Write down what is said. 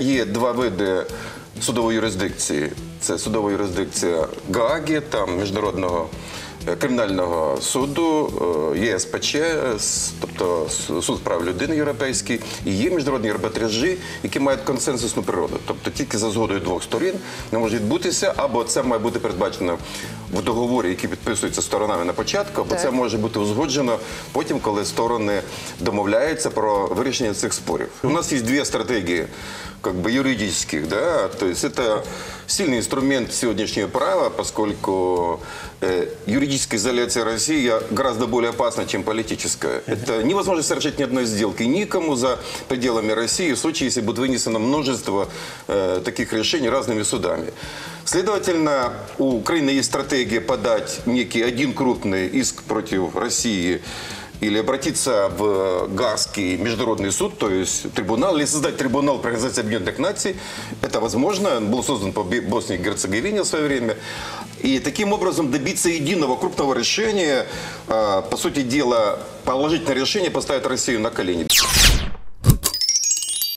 Є два види судової юрисдикції. Це судова юрисдикція Гааги, там міжнародного е, кримінального суду, е, є СПЧ, с- тобто суд прав людини європейський, і є міжнародні арбітражі, які мають консенсусну природу. Тобто тільки за згодою двох сторін не може відбутися, або це має бути передбачено в договорі, який підписується сторонами на початку, або Так. це може бути узгоджено потім, коли сторони домовляються про вирішення цих спорів. У нас є дві стратегії как бы юридических, да, то есть это сильный инструмент сегодняшнего права, поскольку э, юридическая изоляция России гораздо более опасна, чем политическая. Это невозможно совершить ни одной сделки никому за пределами России в случае, если будет вынесено множество э, таких решений разными судами. Следовательно, у Украины есть стратегия подать некий один крупный иск против России или обратиться в Гаагский международный суд, то есть трибунал, или создать трибунал при Организации Объединенных Наций. Это возможно. Он был создан по Боснии и Герцеговине в свое время. И таким образом добиться единого крупного решения, а, по сути дела, положительное решение поставит Россию на колени.